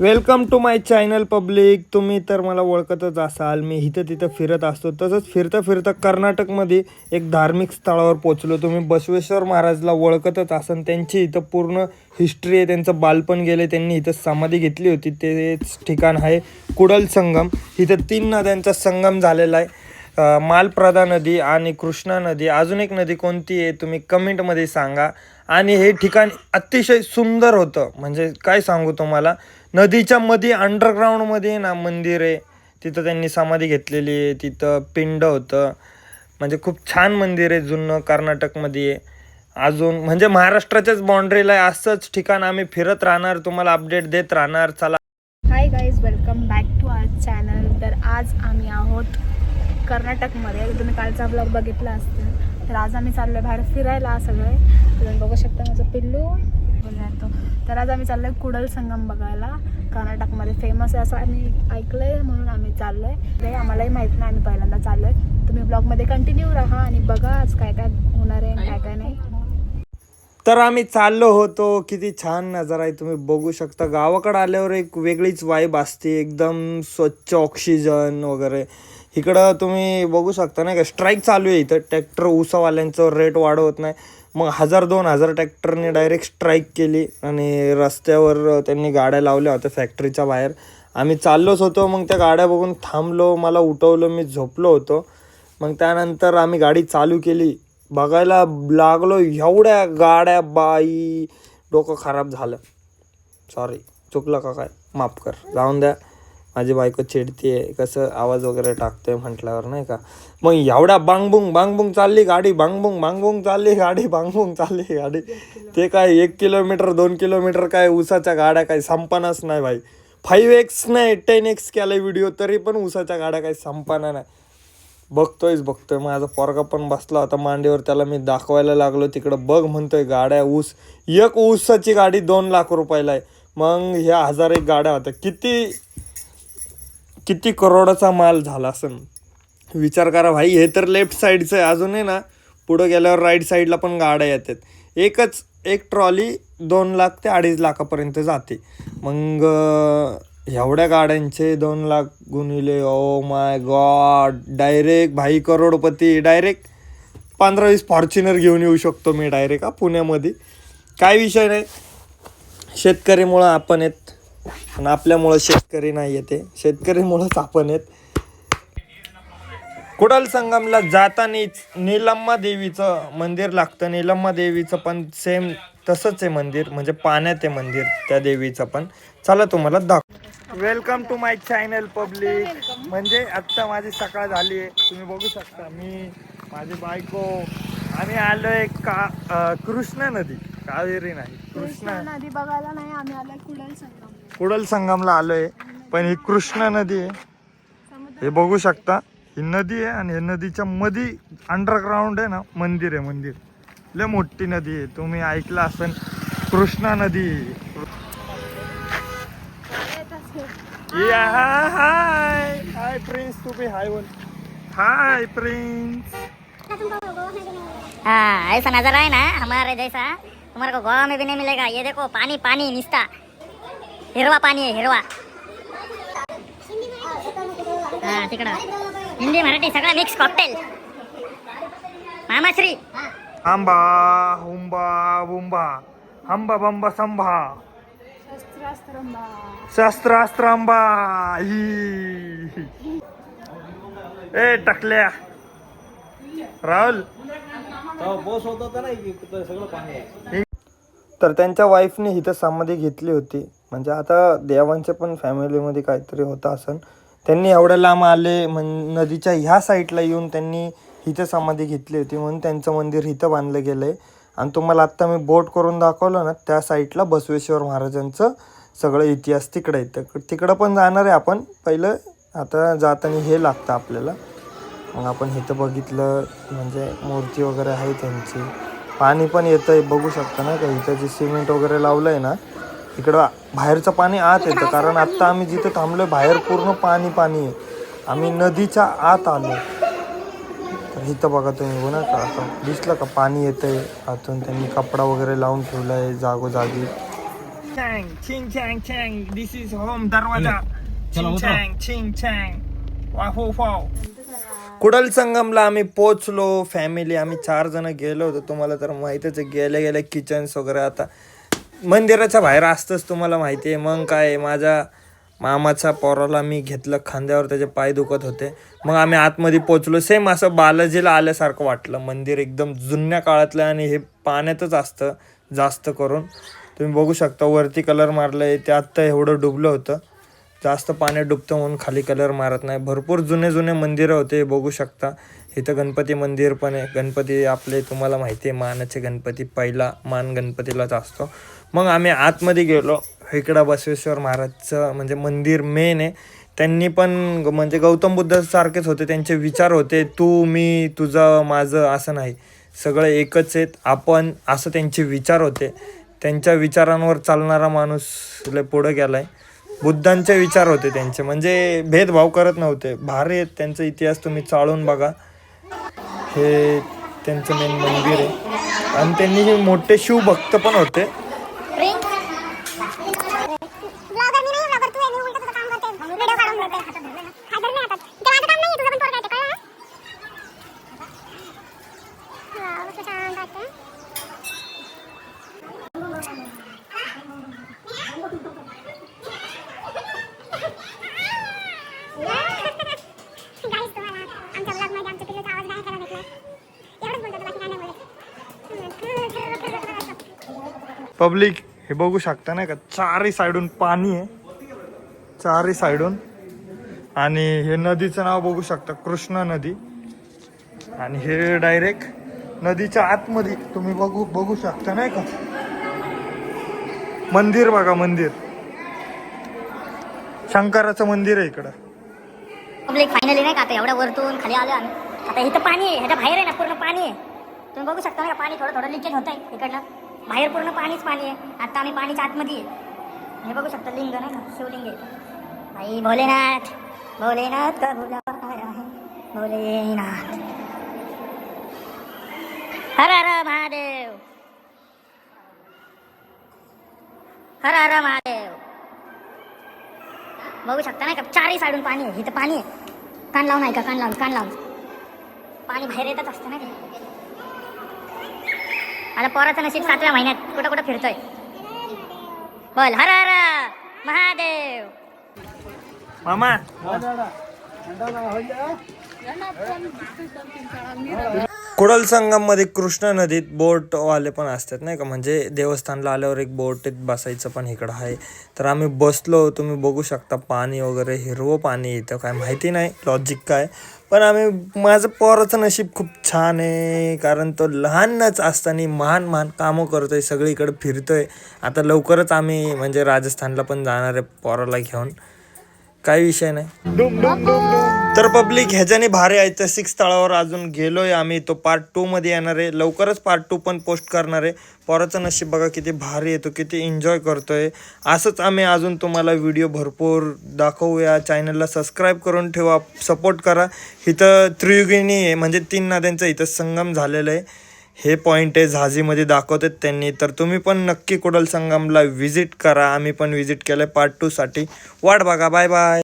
Welcome to my channel public तुम्ही तर मला ओळखतच असाल. मी इथं तिथं फिरत असतो. तसंच फिरता फिरता कर्नाटकमध्ये एक धार्मिक स्थळावर पोचलो तुम्ही बसवेश्वर महाराजला ओळखतच असाल. त्यांची इथं पूर्ण हिस्ट्री आहे. त्यांचं बालपण गेले त्यांनी इथं समाधी घेतली होती. तेच ठिकाण आहे कुडल संगम. इथं तीन नद्यांचा संगम झालेला आहे. मालप्रदा नदी आणि कृष्णा नदी. अजून एक नदी कोणती आहे? तुम्ही कमेंटमध्ये सांगा. आणि हे ठिकाण अतिशय सुंदर होतं. म्हणजे काय सांगू तुम्हाला? नदीच्या मध्ये अंडरग्राऊंडमध्ये ना मंदिर. आहे तिथं त्यांनी समाधी घेतलेली आहे. तिथं पिंड होतं. म्हणजे खूप छान मंदिर आहे जुनं कर्नाटकमध्ये आहे अजून म्हणजे महाराष्ट्राच्याच बाउंड्रीला आहे. असंच ठिकाण आम्ही फिरत राहणार. तुम्हाला अपडेट देत राहणार. चला. Hi guys welcome back to our channel तर आज आम्ही आहोत कर्नाटकमध्ये तुम्ही कालचा ब्लॉग बघितला असतील. तर आज आम्ही चाललो आहे बाहेर फिरायला सगळे. तुम्ही बघू शकता माझं पिल्लू. बोलतो तर आज आम्ही चाललो आहे कुडल संगम बघायला. कर्नाटकमध्ये फेमस आहे असं आम्ही ऐकलं आहे म्हणून आम्ही चाललो आहे ते आम्हालाही माहीत नाही आम्ही पहिल्यांदा चाललो आहे तुम्ही ब्लॉगमध्ये कंटिन्यू राहा आणि बघा आज काय काय होणार आहे काय काय नाही. तर आम्ही चाललो होतो. किती छान नजारा आहे. तुम्ही बघू शकता. गावाकडे आल्यावर एक वेगळीच वाईब असते. एकदम स्वच्छ ऑक्सिजन वगैरे. इकडं तुम्ही बघू शकता नाही का स्ट्राईक चालू आहे इथं. ट्रॅक्टर उसावाल्यांचं रेट वाढवत नाही. मग हजार दोन हजार ट्रॅक्टरने डायरेक्ट स्ट्राईक केली आणि रस्त्यावर त्यांनी गाड्या लावल्या होत्या फॅक्टरीच्या बाहेर. आम्ही चाललोच होतो मग त्या गाड्या बघून थांबलो मला उठवलं मी झोपलो होतो. मग त्यानंतर आम्ही गाडी चालू केली. बघायला लागलो एवढ्या गाड्या बाई डोकं खराब झालं. सॉरी चुकलं का काय? माफ कर. जाऊन द्या. माझी बायको चिडते कसं आवाज वगैरे टाकतोय म्हटल्यावर नाही का? मग एवढ्या बांगबुंग बांगबुंग चालली गाडी बांगबुंग बांगबुंग चालली गाडी बांगबुंग चालली गाडी. ते काय एक किलोमीटर दोन किलोमीटर काय उसाच्या गाड्या काही संपनाच नाही भाई. फाईव्ह एक्स नाही टेन एक्स केलाय व्हिडिओ तरी पण उसाच्या गाड्या काही संपना नाही. बघतोयच बघतोय. माझा पोरगा पण बसला होता मांडीवर त्याला मी दाखवायला लागलो. तिकडं बघ म्हणतोय गाड्या ऊस एक ऊसाची गाडी दोन लाख रुपयाला आहे. मग ह्या हजार एक गाड्या होत्या. किती किती करोडाचा माल झाला असं विचार करा भाई हे तर लेफ्ट साईडचं आहे. अजून आहे ना पुढं गेल्यावर राईट साईडला पण गाड्या येतात. एकच एक ट्रॉली दोन लाख ते अडीच लाखापर्यंत जाते. मग एवढ्या गाड्यांचे दोन लाख गुणिले ओ माय गॉड डायरेक्ट भाई करोडपती डायरेक्ट पंधरा वीस फॉर्च्युनर घेऊन येऊ शकतो मी डायरेक्ट हा पुण्यामध्ये. काय विषय नाही. शेतकरीमुळं आपण येत आणि आपल्यामुळं शेतकरी नाही येते शेतकरीमुळंच आपण येत कुडाल संगमला जातानीच निलम्मा देवीचं मंदिर लागतं. निलम्मा देवीचं पण सेम तसंच आहे मंदिर. म्हणजे पाण्यात आहे मंदिर त्या देवीचं पण. चला तुम्हाला दाख welcome to my channel public म्हणजे आत्ता माझी सकाळ झाली आहे. तुम्ही बघू शकता मी माझी बायको आम्ही आलोय का अं, कृष्णा नदी. कावेरी नाही कृष्णा नदी बघायला नाही आम्ही आलो कुडल संगम. कुडल संगमला आलोय. पण ही कृष्णा नदी आहे. हे बघू शकता. ही नदी आहे आणि या नदीच्या मध्ये अंडरग्राऊंड आहे ना मंदिर आहे मंदिर. लय मोठी नदी आहे. तुम्ही ऐकलं असेल कृष्णा नदी. हाय. हाय प्रिन्स तू बी हाय बोल. Hi Prince. हाँ ऐसा नजारा है ना हमारे जैसा. तुम्हारे को गोवा में भी नहीं मिलेगा. ये देखो पानी पानी निस्ता. हिरवा पानी है हिरवा. हा तिकडं. हिंदी मराठी सगळं मिक्स कॉकटेल मामाश्री. आंबा हुंबा बुंबा. हंबा बंबा संभा. शस्त्रास्त्र आंबा. ए टकल्या. राहुल. तर त्यांच्या वाईफने इथं समाधी घेतली होती. म्हणजे आता देवांच्या पण फॅमिलीमध्ये काहीतरी होतं असन. त्यांनी एवढ्या लांब आले म्हण नदीच्या ह्या साईडला येऊन त्यांनी हिथं समाधी घेतली होती म्हणून त्यांचं मंदिर इथं बांधलं गेलं आहे आणि तुम्हाला आत्ता मी बोट करून दाखवलं ना त्या साईडला बसवेश्वर महाराजांचं सगळं इतिहास तिकडं आहे तिकडं पण जाणार आहे आपण. पहिलं आता जाताना हे लागतं आपल्याला. मग आपण इथं बघितलं म्हणजे मूर्ती वगैरे आहे त्यांची. पाणी पण येतं आहे बघू शकता ना का? इथं जे सिमेंट वगैरे लावलं आहे ना इकडं बाहेरचं पाणी आत येतं कारण आत्ता आम्ही जिथं थांबलो बाहेर पूर्ण पाणी पाणी आहे. आम्ही नदीच्या आत आलो. तर इथं बघा तुम्ही बघा का आता दिसलं का पाणी येतंय? आतून त्यांनी कपडा वगैरे लावून ठेवला आहे जागोजागी दिस इज होम दरवाजा कुडल संगमला आम्ही पोचलो फॅमिली आम्ही चार जण गेलो होतो. तुम्हाला तर माहितच आहे गेल्या गेल्या किचन्स वगैरे आता मंदिराच्या बाहेर असतंच तुम्हाला माहिती आहे. मग काय माझ्या मामाच्या पोराला मी घेतलं खांद्यावर त्याचे पाय दुखत होते. मग आम्ही आतमध्ये पोचलो. सेम असं बालाजीला आल्यासारखं वाटलं. मंदिर एकदम जुन्या काळातलं आणि हे पाण्यातच असतं जास्त करून. तुम्ही बघू शकता वरती कलर मारलं आहे ते आत्ता एवढं डुबलं होतं. जास्त पाण्यात डुबतं म्हणून खाली कलर मारत नाही. भरपूर जुने जुने मंदिरं होते हे बघू शकता. इथं गणपती मंदिर पण आहे. गणपती आपले तुम्हाला माहिती आहे मानाचे गणपती पहिला मान गणपतीलाच असतो. मग आम्ही आतमध्ये गेलो. इकडं बसवेश्वर महाराजचं म्हणजे मंदिर मेन आहे. त्यांनी पण ग- म्हणजे गौतम बुद्धासारखेच होते. त्यांचे विचार होते तू मी तुझं माझं असं नाही. सगळं एकच आहेत. आपण असं त्यांचे विचार होते. त्यांच्या विचारांवर चालणारा माणूस लय पुढं गेलाय. बुद्धांचे विचार होते त्यांचे. म्हणजे भेदभाव करत नव्हते. भारी आहेत त्यांचा इतिहास तुम्ही चाळून बघा. हे त्यांचं मेन मंदिर आहे. आणि त्यांनी हे मोठे शिवभक्त पण होते ब्लॉगर मी नाही ब्लॉगर तू आहे मी उलट तुझं काम करते व्हिडिओ काढून देते हातात धरलं ना हातात नाही हातात ते माझं काम नाही तुझं पण पोरगा आहे ते कळलं ना वाव, कसं छान वाटतं. Guys, तुम्हाला आमच्या vlog मध्ये आमच्या पिल्लूचा आवाज नाही ऐकायला भेटला. एवढंच बोलतो, बाकी काही नाही बोलत. पब्लिक हे बघू शकता नाही का चारही साईडून पाणी आहे. चारही साईडून आणि हे नदीचं नाव बघू शकता कृष्णा नदी. आणि हे डायरेक्ट नदीच्या आतमध्ये तुम्ही बघू बघू शकता नाही का? मंदिर बघा मंदिर. शंकराचं मंदिर आहे इकडं. पब्लिक फायनली नाही का आता एवढ्या वरतून खाली आलो आम्ही. आता इथं पाणी आहे ह्याच्या बाहेर आहे ना पूर्ण पाणी आहे. तुम्ही बघू शकता ना पाणी थोडं थोडं लिकेज होत आहे इकडनं. बाहेर पूर्ण पाणीच पाणी आहे. आता आम्ही पाणीच्या आतमध्ये आहे. हे बघू शकता लिंग नाही का? शिवलिंग आहे. भाई भोलेनाथ भोलेनाथ का भोला आहे? भोलेनाथ. हर हर महादेव. हर हर महादेव. बघू शकता नाही का? चारही साईडून पाणी आहे. इथं पाणी आहे. कान लावून ऐका का कान लावून कान लावून. पाणी बाहेर येतच असतं ना ते आता पोराचं नशीब सातव्या महिन्यात कुठं कुठं फिरतोय. बोल हर हर महादेव. मामा. कुडल संगममध्ये कृष्णा नदीत बोटवाले पण असतात नाही का? म्हणजे देवस्थानला आल्यावर एक बोटीत बसायचं पण इकडं आहे. तर आम्ही बसलो तुम्ही बघू शकता पाणी वगैरे हिरवं पाणी येतं काय माहिती नाही लॉजिक काय. पण आम्ही माझं पोराचं नशीब खूप छान आहे कारण तो लहानच असताना महान महान कामं करतो आहे सगळीकडे आहे आता लवकरच आम्ही म्हणजे राजस्थानला पण जाणार आहे पोराला घेऊन. काही विषय नाही. तर पब्लिक ह्याच्याने भारी ऐतिहासिक स्थळावर अजून गेलोय आम्ही. तो पार्ट टू मध्ये येणार आहे. लवकरच पार्ट टू पण पोस्ट करणार आहे. पोराचं नशीब बघा किती भारी येतो किती एन्जॉय करतोय. असंच आम्ही अजून तुम्हाला व्हिडिओ भरपूर दाखवूया. चॅनलला सबस्क्राईब करून ठेवा. सपोर्ट करा. इथं त्रियुगिनी आहे. म्हणजे तीन नद्यांचा इथं संगम झालेला आहे. हे पॉईंट आहे झाजीमध्ये दाखवतात त्यांनी. तर तुम्ही पण नक्की कुडल संगमला व्हिजिट करा. आम्ही पण व्हिजिट केलं पार्ट टूसाठी वाट बघा. Bye bye